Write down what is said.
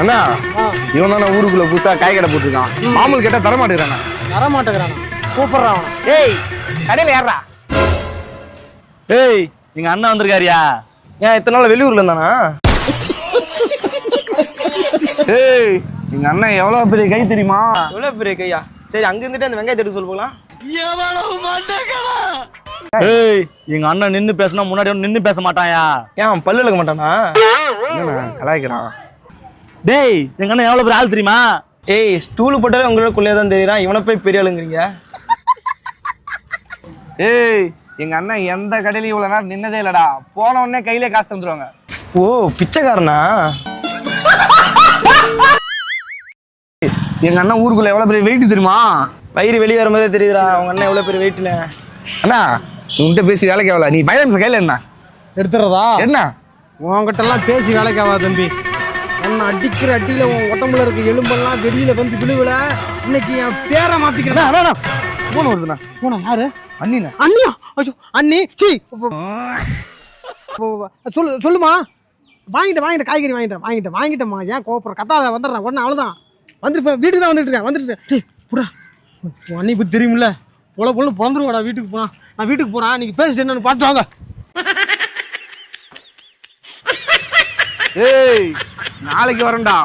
அண்ணா இவன் தானே ஊருக்குள்ள புதுசா காய் கடை போட்டிருக்கான். மாமூல் கேட்டா தர மாட்டேங்கிறானா. வர மாட்டேங்கிறானா கூப்பிடுறான் ஏய் கடையில ஏறா ஏய் எங்க அண்ணன் வந்திருக்காருயா? ஏன் இத்தனை நாள் வெளியூர்ல இருந்தானா? ஏய் எங்க அண்ணன் எவ்வளவு பெரிய கை தெரியுமா? எவ்வளவு பெரிய கையா? சரி அங்க இருந்துட்டு அந்த வெங்காயத்தை எடுக்க சொல்ல போகலாம். ஏய் எங்க அண்ணன் நின்னு பேசினா முன்னாடி நின்னு பேச மாட்டாயா ஏன் பல்லு இழக்க மாட்டானா? என்னண்ணா கலாய்க்கிறான். டேய் எங்க அண்ணன் எவ்வளவு பெரிய ஆள் தெரியுமா? ஏய் ஸ்டூல் போட்டாலே உங்களோட குள்ளையா தான் தெரியுறான் இவனை போய் பெரிய ஆளுங்கிறீங்க. ஏய் எங்க அண்ணன் எந்த கடையிலயும் இவ்வளவு நேரம் நின்னதே இல்லடா. போன உடனே கையிலே காசு தந்துருவாங்க. ஓ பிச்சைக்காரனா? எங்க அண்ணன் ஊருக்குள்ள எவ்வளவு பெரிய வெயிட் தெரியுமா? வயிறு வெளியே வரும்போதே தெரியுதுடா அவங்க அண்ணன் எவ்வளவு பெரிய வெயிட்னு அண்ணா உன்கிட்ட பேசி வேலைக்கு ஆகல. நீ பைலன்ஸ் கையில என்ன? எடுத்துறதா என்ன? உன்கிட்ட எல்லாம் பேசி வேலைக்கு ஆகாது தம்பி. உன்னை அடிக்கிற அடியில உன் உடம்புல இருக்க எலும்பெல்லாம் வெளியில வந்து விழுவல? இன்னைக்கு என் பேரை மாத்திக்கிறேன். போன் வருதுண்ணா. போன யாரு? அண்ணிண்ணா. அண்ணியா? ஐயோ அண்ணி. சி. சொல்லு சொல்லுமா. வாங்கிட்டேன் வாங்கிட்டேன் காய்கறி வாங்கிட்டேன் வாங்கிட்டேன் வாங்கிட்டேம்மா. ஏன் கோபுரம் கத்தாத வந்துடுறேன். உடனே அவ்வளோதான் வந்துட்டு போ, வீட்டுக்கு தான் வந்துட்டு இருக்கேன். வந்துட்டு டேய் புடா அண்ணி பற்றி தெரியுமில்ல பொல பொண்ணு பிறந்துருவாடா வீட்டுக்கு போனா. நான் வீட்டுக்கு போறேன். நீங்க பேசிட்டு என்னன்னு பார்த்து வாங்க. ஏய் நாளைக்கு வரேன்டா.